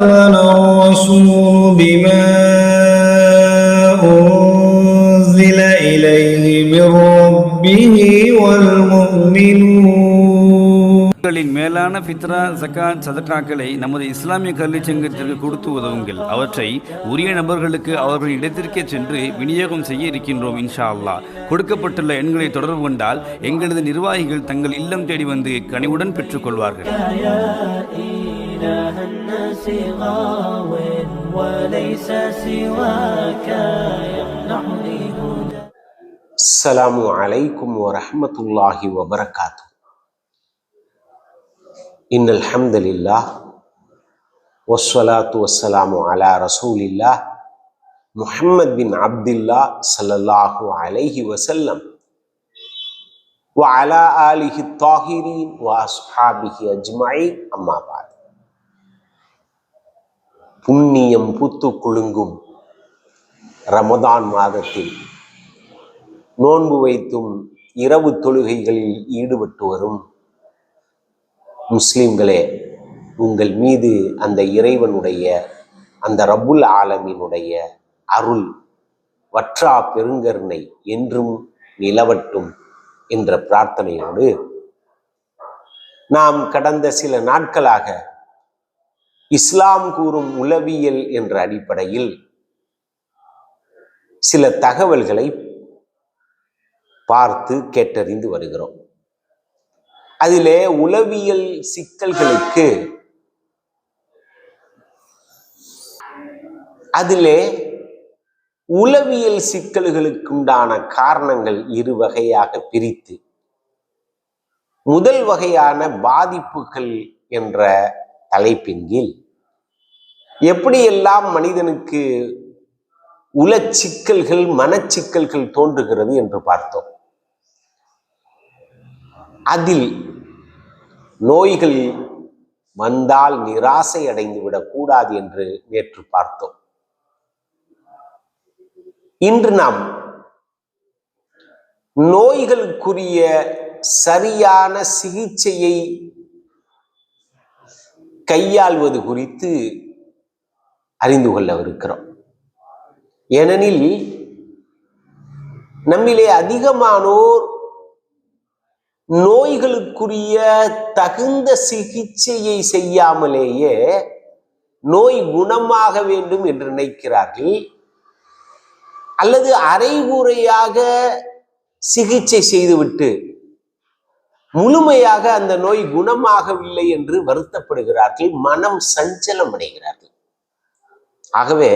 آمن الرسول بما أنزل إليه من ربه والمؤمنون உங்களின் மேலான ஃபித்ரா ஜக்காத் சதக்காக்களை நமது இஸ்லாமிய கல்வி சங்கத்திற்கு கொடுத்து உதவுங்கள் அவற்றை உரிய நபர்களுக்கு அவர்களின் இடத்திற்கே சென்று விநியோகம் செய்ய இருக்கின்றோம் இன்ஷா அல்லாஹ் கொடுக்கப்பட்டுள்ள எண்களை தொடர்பு கொண்டால் எங்களது நிர்வாகிகள் தங்கள் இல்லம் தேடி வந்து கனிவுடன் பெற்றுக்கொள்வார்கள் يا إله الناس غاو وليس سواك يمنحني هدى السلام عليكم ورحمة الله وبركاته. إن الحمد لله والصلاة والسلام على رسول الله محمد بن عبد الله صلى الله عليه وسلم وعلى آله الطاهرين وأصحابه أجمعين أما بعد. புண்ணியம் பூத்து குலுங்கும் ரமதான் மாதத்தில். நோன்பு வைத்தும் இரவு தொழுகைகளில் ஈடுபட்டு வரும் முஸ்லிம்களே உங்கள் மீது அந்த இறைவனுடைய அந்த ரபுல் ஆலமினுடைய அருள் வற்றா பெருங்கருணை என்றும் நிலவட்டும் என்ற பிரார்த்தனையோடு நாம் கடந்த சில நாட்களாக இஸ்லாம் கூறும் உளவியல் என்ற அடிப்படையில் சில தகவல்களை பார்த்து கேட்டறிந்து வருகிறோம். அதிலே உளவியல் சிக்கல்களுக்கு அதிலே உளவியல் சிக்கல்களுக்குண்டான காரணங்கள் இரு வகையாக பிரித்து முதல் வகையான பாதிப்புகள் என்ற தலைப்பின் கீழ் எப்படியெல்லாம் மனிதனுக்கு உளச்சிக்கல்கள் மனச்சிக்கல்கள் தோன்றுகிறது என்று பார்த்தோம். அதில் நோய்கள் வந்தால் நிராசை அடைந்து விடக்கூடாது என்று நேற்று பார்த்தோம். இன்று நாம் நோய்களுக்குரிய சரியான சிகிச்சையை கையாள்வது குறித்து அறிந்து கொள்ளவிருக்கிறோம். ஏனெனில் நம்மிலே அதிகமானோர் நோய்களுக்குரிய தகுந்த சிகிச்சையை செய்யாமலேயே நோய் குணமாக வேண்டும் என்று நினைக்கிறார்கள். அல்லது அரைகுறையாக சிகிச்சை செய்துவிட்டு முழுமையாக அந்த நோய் குணமாகவில்லை என்று வருத்தப்படுகிறார்கள் மனம் சஞ்சலம் அடைகிறார்கள். ஆகவே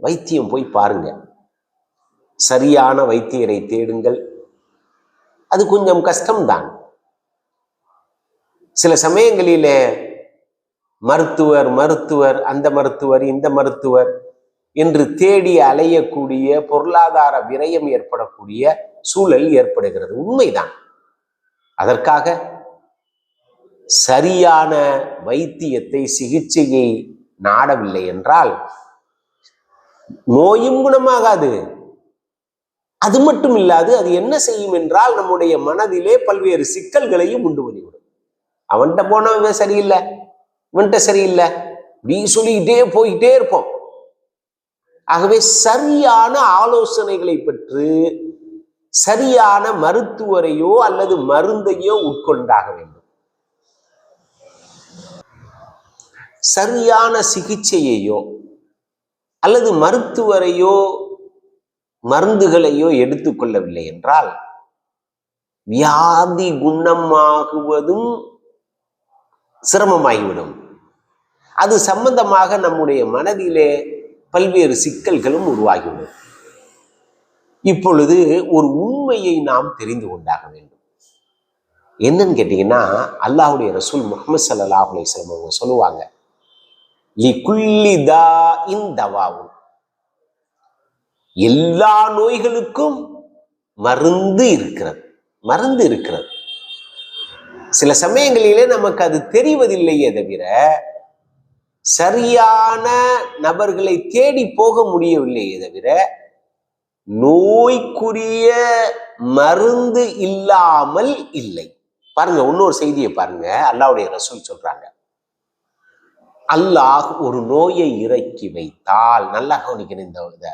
வைத்தியம் போய் பாருங்க. சரியான வைத்தியரை தேடுங்கள். அது கொஞ்சம் கஷ்டம்தான். சில சமயங்களிலே மருத்துவர் மருத்துவர் அந்த மருத்துவர் இந்த மருத்துவர் என்று தேடி அலையக்கூடிய பொருளாதார விரயம் ஏற்படக்கூடிய சூழல் ஏற்படுகிறது. உண்மைதான். அதற்காக சரியான வைத்தியத்தை சிகிச்சையை நாடவில்லை என்றால் நோயும் குணமாகாது. அது மட்டும் இல்லாது அது என்ன செய்யும் என்றால் நம்முடைய மனதிலே பல்வேறு சிக்கல்களையும் உண்டு பண்ணிவிடும். அவன்கிட்ட போனவன் சரியில்லை இவன்கிட்ட சரியில்லை. இப்படி சொல்லிக்கிட்டே போய்கிட்டே இருப்போம். ஆகவே சரியான ஆலோசனைகளை பெற்று சரியான மருத்துவரையோ அல்லது மருந்தையோ உட்கொண்டாக வேண்டும். சரியான சிகிச்சையையோ அல்லது மருத்துவரையோ மருந்துகளையோ எடுத்துக்கொள்ளவில்லை என்றால் வியாதி குணமாகுவதும் சிரமமாகிவிடும். அது சம்பந்தமாக நம்முடைய மனதிலே பல்வேறு சிக்கல்களும் உருவாகிவிடும். இப்பொழுது ஒரு உண்மையை நாம் தெரிந்து கொண்டாக வேண்டும். என்னன்னு கேட்டீங்கன்னா அல்லாஹுடைய ரசூல் முகமது சல்லாஹ் அலிஸ்லம் அவங்க சொல்லுவாங்க எல்லா நோய்களுக்கும் மருந்து இருக்கிறது மருந்து இருக்கிறது. சில சமயங்களிலே நமக்கு அது தெரிவதில்லையே தவிர சரியான நபர்களை தேடி போக முடியவில்லையே தவிர நோய்க்குரிய மருந்து இல்லாமல் இல்லை. பாருங்க இன்னொரு செய்தியை பாருங்க. அல்லாவுடைய ரசூல் சொல்றாங்க. அல்லாஹ் ஒரு நோயை இறக்கி வைத்தால் நல்லா கவனிக்கணும் இந்த இதை.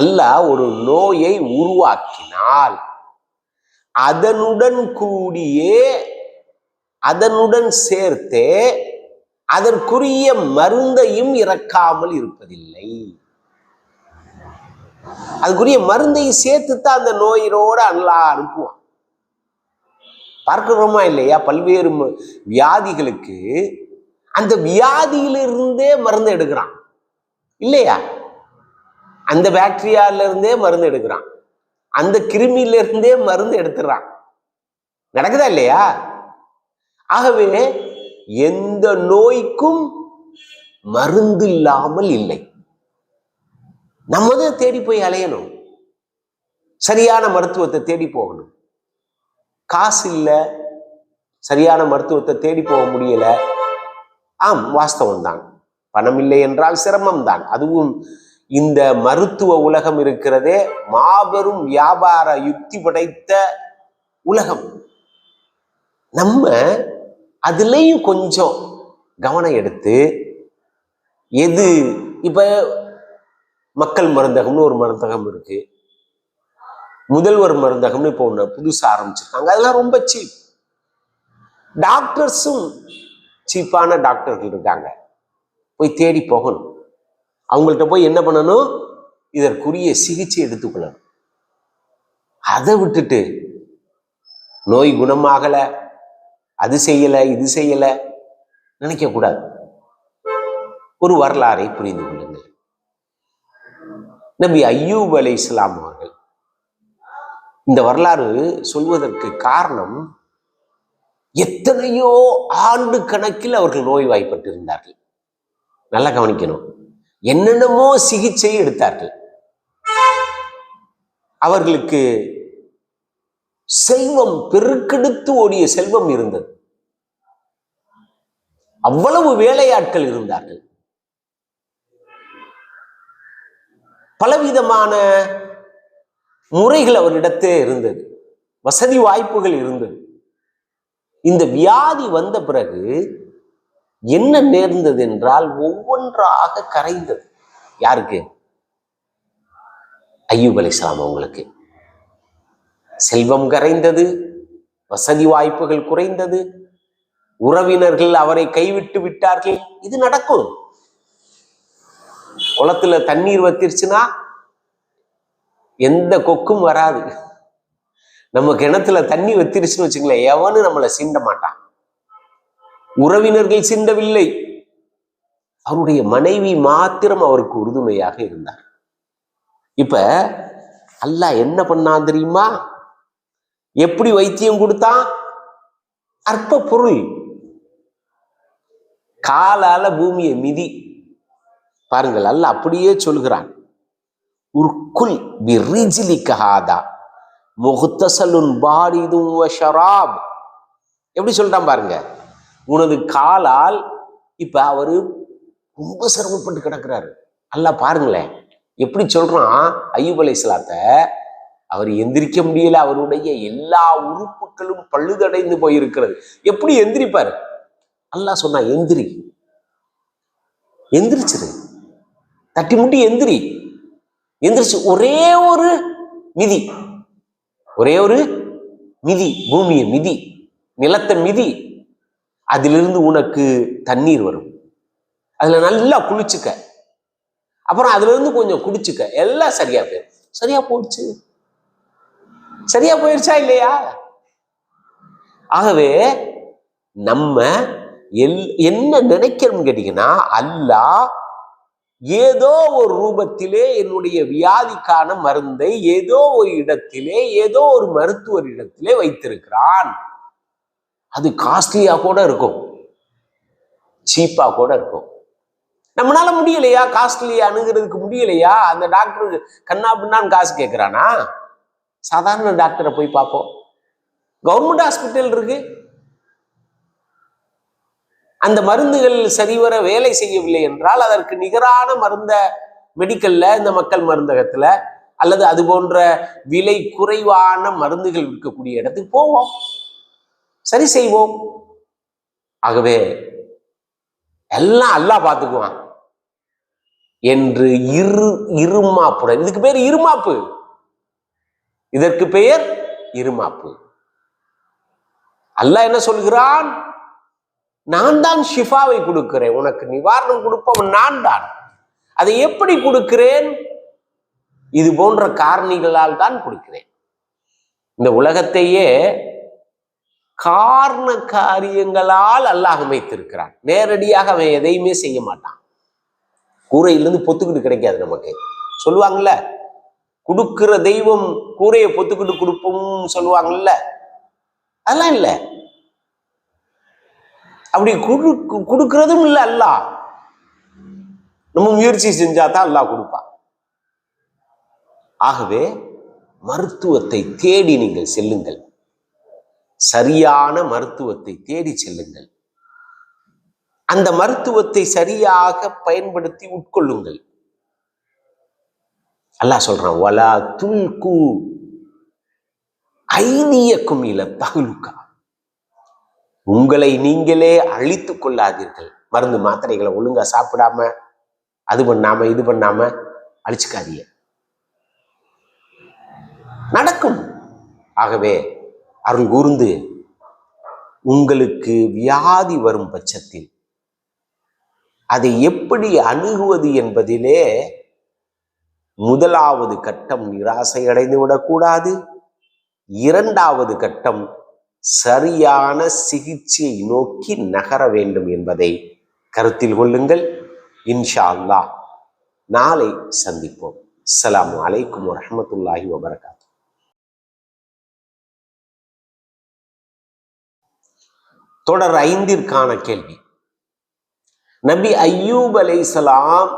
அல்லாஹ் ஒரு நோயை உருவாக்கினால் அதனுடன் கூடியே அதனுடன் சேர்த்தே அதற்குரிய மருந்தையும் இறக்காமல் இருப்பதில்லை. அதுக்குரிய மருந்தையும் சேர்த்து தான் அந்த நோயினோட அல்லா அனுப்புவான். பார்க்கிறோமா இல்லையா? பல்வேறு வியாதிகளுக்கு அந்த வியாதியிலிருந்தே மருந்து எடுக்கிறான். இல்லையா? அந்த பாக்டீரியாவிலிருந்தே மருந்து எடுக்கிறான். அந்த கிருமியில இருந்தே மருந்து எடுத்துறான். நடக்குதா இல்லையா? ஆகவே எந்த நோய்க்கும் மருந்து இல்லாமல் இல்லை. நம்ம தேடி போய் அலையணும். சரியான மருத்துவத்தை தேடி போகணும். காசு இல்லை சரியான மருத்துவத்தை தேடி போக முடியல. ஆம் வாஸ்தவம் தான் பணம் இல்லை என்றால் சிரமம் தான் அதுவும் இந்த மருத்துவ உலகம் இருக்கிறதே மாபெரும் வியாபார யுக்தி படைத்த உலகம். நம்ம அதுலேயும் கொஞ்சம் கவனம் எடுத்து எது இப்போ மக்கள் மருந்தகம்னு ஒரு மருந்தகம் இருக்கு. முதல்வர் மருந்தகம்னு இப்போ ஒன்று புதுசாக ஆரம்பிச்சிருக்காங்க. அதெல்லாம் ரொம்ப சீப் டாக்டர்ஸும் சீப்பான டாக்டர்கள் இருக்காங்க. போய் தேடி போகணும். அவங்கள்ட்ட போய் என்ன பண்ணணும்? இதற்குரிய சிகிச்சை எடுத்துக்கொள்ளணும் அதை விட்டுட்டு நோய் குணமாகலை அது செய்யலை இது செய்யலை நினைக்கக்கூடாது ஒரு வரலாறை புரிந்து கொள்ளுங்கள். நபி ஐயூப் அலை இஸ்லாம் அவர்கள். இந்த வரலாறு சொல்வதற்கு காரணம் எத்தனையோ ஆண்டு கணக்கில் அவர்கள் நோய்வாய்ப்பட்டிருந்தார்கள். நல்லா கவனிக்கணும். என்னென்னமோ சிகிச்சை எடுத்தார்கள். அவர்களுக்கு செல்வம் பெருக்கெடுத்து ஓடிய செல்வம் இருந்தது. அவ்வளவு வேலையாட்கள் இருந்தார்கள். பலவிதமான முறைகள் அவரிடத்தே இருந்தது. வசதி வாய்ப்புகள் இருந்தது. இந்த வியாதி வந்த பிறகு என்ன நேர்ந்தது என்றால் ஒவ்வொன்றாக கரைந்தது. யாருக்கு? ஐயூப் அலிஸ்லாம் அவங்களுக்கு. செல்வம் கரைந்தது வசதி வாய்ப்புகள் குறைந்தது உறவினர்கள் அவரை கைவிட்டு விட்டார்கள். இது நடக்கும். குளத்துல தண்ணீர் வத்திருச்சுன்னா எந்த கொக்கும் வராது. நம்ம கிணத்துல தண்ணி வத்திருச்சுன்னு வச்சுங்களேன் எவனும் நம்மளை சீண்ட மாட்டான். உறவினர்கள் சிந்தவில்லை அவருடைய மனைவி மாத்திரம் அவருக்கு உறுதுணையாக இருந்தார். இப்ப அல்லாஹ் என்ன பண்ணான் தெரியுமா? எப்படி வைத்தியம் கொடுத்தான்? அற்ப பொருள் காலால பூமியை மிதி. பாருங்கள் அல்ல அப்படியே சொல்கிறான். உர்குல் பிரிஜிலிக்க ஹாதா முகத்தசலுன் பாரிதும் ஷராப். எப்படி சொல்றான் பாருங்க உனது காலால் இப்ப அவரு ரொம்ப சிரமப்பட்டு கிடக்குறாரு. அல்லாஹ் பாருங்களேன் எப்படி சொல்றான் ஐயூப் அலைஹிஸ்ஸலாத்த அவர் எந்திரிக்க முடியல அவருடைய எல்லா உறுப்புகளும் பழுதடைந்து போயிருக்கிறது. எப்படி எந்திரிப்பாரு? அல்லாஹ் சொன்னா எந்திரி. எந்திரிச்சிரு. தட்டி முட்டி எந்திரி. எந்திரிச்சு ஒரே ஒரு மிதி. ஒரே ஒரு மிதி. பூமியை மிதி. நிலத்தை மிதி. அதிலிருந்து உனக்கு தண்ணீர் வரும். அதுல நல்லா குளிச்சுக்க. அப்புறம் அதுல இருந்து கொஞ்சம் குடிச்சுக்க. எல்லாம் சரியா போயிடும் சரியா போயிடுச்சு. சரியா போயிடுச்சா இல்லையா? ஆகவே நம்ம எல் என்ன நினைக்கிறோம்னு கேட்டீங்கன்னா அல்லாஹ் ஏதோ ஒரு ரூபத்திலே என்னுடைய வியாதிக்கான மருந்தை ஏதோ ஒரு இடத்திலே ஏதோ ஒரு மருத்துவர் இடத்திலே வைத்திருக்கிறான். அது காஸ்ட்லியா கூட இருக்கும். சீப்பா கூட இருக்கும். நம்மளால முடியலையா? காஸ்ட்லியா அணுகிறதுக்கு முடியலையா? அந்த டாக்டர் கண்ணா பின்னான்னு காசு கேட்கிறானா சாதாரண டாக்டரை போய் பார்ப்போம். கவர்மெண்ட் ஹாஸ்பிட்டல் இருக்கு. அந்த மருந்துகள் சரிவர வேலை செய்யவில்லை என்றால் அதற்கு நிகரான மருந்த மெடிக்கல்ல இந்த மக்கள் மருந்தகத்துல அல்லது அது போன்ற விலை குறைவான மருந்துகள் விற்கக்கூடிய இடத்துக்கு போவோம். சரி செய்வோம். ஆகவே எல்லாம் அல்லாஹ் பார்த்துக்குவான். என்று இரு இருமாப்புடன் இதுக்கு பேர் இருமாப்பு. இதற்கு பெயர் இருமாப்பு. அல்லாஹ் என்ன சொல்கிறான்? நான் தான் ஷிஃபாவை கொடுக்கிறேன். உனக்கு நிவாரணம் கொடுப்பவன் நான் தான் அதை எப்படி கொடுக்கிறேன்? இது போன்ற காரணிகளால் தான் கொடுக்கிறேன். இந்த உலகத்தையே காரண காரியங்களால் அல்லாஹ் அமைத்திருக்கிறான். நேரடியாக அவன் எதையுமே செய்ய மாட்டான். கூரையிலிருந்து பொத்துக்கிட்டு கிடைக்காது நமக்கு. சொல்லுவாங்கல்ல கொடுக்கிற தெய்வம் கூரையை பொத்துக்கிட்டு கொடுப்போம்னு சொல்லுவாங்கல்ல. அதெல்லாம் இல்லை. அப்படி குடு கொடுக்கறதும் இல்லை அல்லாஹ் நம்ம முயற்சி செஞ்சா தான் அல்லாஹ் கொடுப்பான். ஆகவே மருத்துவத்தை தேடி நீங்கள் செல்லுங்கள். சரியான மருத்துவத்தை தேடி செல்லுங்கள். அந்த மருத்துவத்தை சரியாக பயன்படுத்தி உட்கொள்ளுங்கள். அல்லாஹ் சொல்றான் வலா துல்கு ஐதியக்கும் இல தகுலுக்கா உங்களை நீங்களே அழித்து கொள்ளாதீர்கள். மருந்து மாத்திரைகளை ஒழுங்கா சாப்பிடாம அது பண்ணாம இது பண்ணாம அழிச்சுக்காதீங்க. நடக்கும். ஆகவே அருள் கூர்ந்து உங்களுக்கு வியாதி வரும் பட்சத்தில் அதை எப்படி அணுகுவது என்பதிலே முதலாவது கட்டம் நிராசை அடைந்து விடக்கூடாது இரண்டாவது கட்டம் சரியான சிகிச்சையை நோக்கி நகர வேண்டும் என்பதை கருத்தில் கொள்ளுங்கள். இன்ஷா அல்லா நாளை சந்திப்போம். அஸ்ஸலாமு வலைக்கம் வரமத்துல்லாஹி வபரகாத் தொடர் ஐந்திற்கான கேள்வி. நபி ஐயூப் அலைசலாம்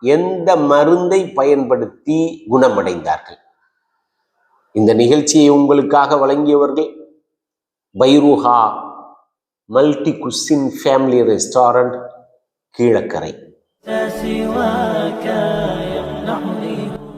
எந்த மருந்தை பயன்படுத்தி குணமடைந்தார்கள்? இந்த நிகழ்ச்சியை உங்களுக்காக வழங்கியவர்கள் Bairooha multi cuisine family restaurant Kilakarai. سواك يمنحني